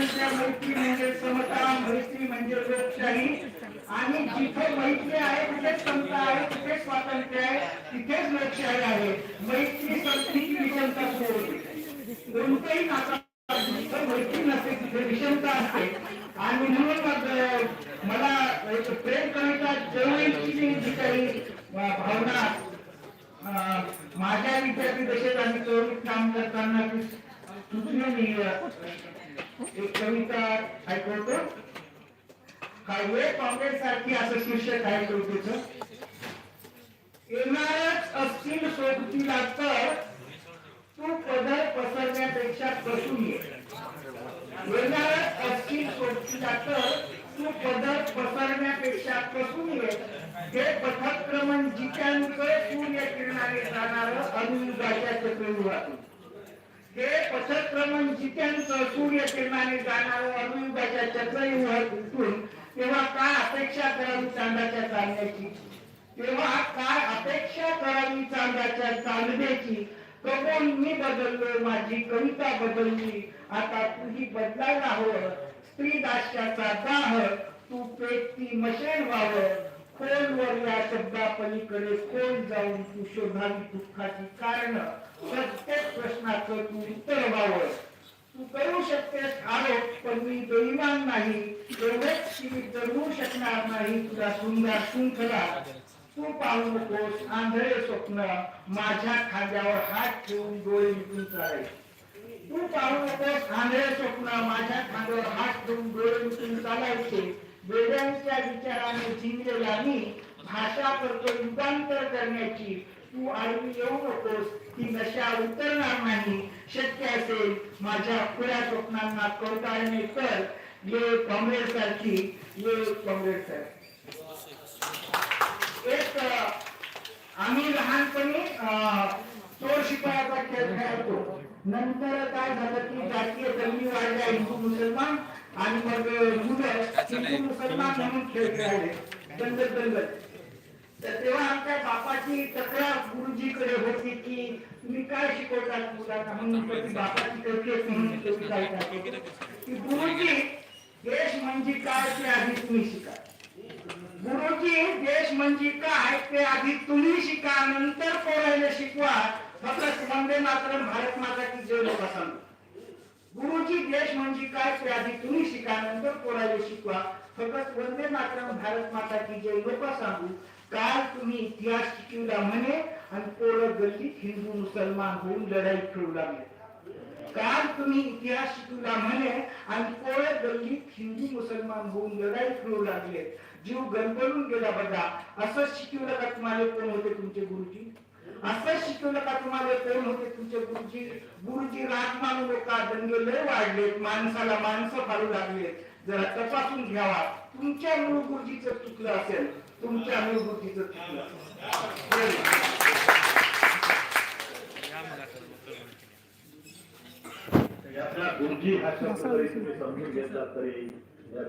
मैत्री म्हणजे समता मैत्री म्हणजे लोकशाही. आणि जिथे मैत्री आहे तिथे समता आहे तिथे स्वातंत्र्य आहे तिथेच लोकशाही आहे. मैत्री संस्कृती विषमता सोडते कोणतेही नाता मैत्री नसते तिथे विषमता असते. आणि म्हणून मला एक प्रेम कविता जवळची जी काही भावना. माझ्या विद्यार्थी दशेत आम्ही चळवळीत काम करताना ती मी अं, एक कविता काँग्रेस सारखी असं शीर्षक आहे येणारच असतील सोबतीला तर तू पदर पसरण्यापेक्षा कसून ये. येणारच असतील सोबतीला तर तू पदर पसरण्यापेक्षा ये. हे पथक्रमण सूर्य किरणाने जाणार अनुयुगाच्या चक्रव्यूहातून हे पथक्रमण जित्यांचं सूर्य किरणाने जाणार अनुयुगाच्या उठून तेव्हा काय अपेक्षा करावी चांदाच्या चालण्याची तेव्हा काय अपेक्षा करावी चांदाच्या चालण्याची कबोल मी बदललो माझी कविता बदलली. आता तुझी बदलायला हवं. स्त्री दास्याचा दाह तू पेटती मशेण व्हावं खोलवर या शब्दा पलीकडे खोल जाऊन तू शोधावी दुःखाची कारण? प्रत्येक प्रश्नाचं तू उत्तर व्हावं. तू करू शकतेस आरोप पण मी बेईमान नाही. एवढेच की मी जगू शकणार नाही तुझा सुंदर शृंखला. तू पाहू नकोस आंधळे स्वप्न माझ्या खांद्यावर हात ठेवून डोळे मिटून चालेल. तू पाहू नकोस आंधळे स्वप्न माझ्या खांद्यावर हात ठेवून डोळे मिटून चालायचे. वेदांच्या विचाराने जिंकलेला मी भाषा करतो रूपांतर करण्याची. तू आडवी येऊ नकोस ती नशा उतरणार नाही. शक्य असेल माझ्या खुल्या स्वप्नांना कवटाळणे कर. ये काँग्रेस सारखी ये काँग्रेस सारखी एक आम्ही लहानपणी चोर शिपायाचा खेळ खेळतो नंतर काय झालं की जातीय दंगी वाढल्या हिंदू मुसलमान आणि मग दंगत तर तेव्हा आमच्या बापाची तक्रार गुरुजीकडे होती की तुम्ही काय शिकवतात मुलांना म्हणून बापाची म्हणून की गुरुजी देश म्हणजे काय ते आधी तुम्ही शिका. गुरुजी देश म्हणजे काय ते आधी तुम्ही शिका. नंतर पोरायला शिकवा. फक्त वंदे मातरम भारत माता की जय लोक सांगतो गुरुजी देश म्हणजे काय ते आधी तुम्ही शिका नंतर कोणाला शिकवा. फक्त वंदे मातरम भारत माता की जय. लोक सांगू काल तुम्ही इतिहास शिकवला म्हणे आणि पोरं गल्लीत हिंदू मुसलमान होऊन लढाई खेळू लागले. काल तुम्ही इतिहास शिकवला म्हणे आणि पोरं गल्लीत हिंदू मुसलमान होऊन लढाई खेळू लागले. जीव गणपणून गेला बघा. असं शिकवलं का तुम्हाला कोण होते तुमचे गुरुजी? असं शिकवलं का तुम्हाला? कोण होते तुमचे गुरुजी? गुरुजी राग मानू नका दंगे लय वाढलेत. माणसाला माणसं फाडू लागले जरा तपासून घ्यावा. तुमच्या मूळ गुरुजीचं चुकलं असेल तुमच्या मूळ गुरुजीचं चुकलं असेल. गुरुजी हा शब्द समजून घेतला तरी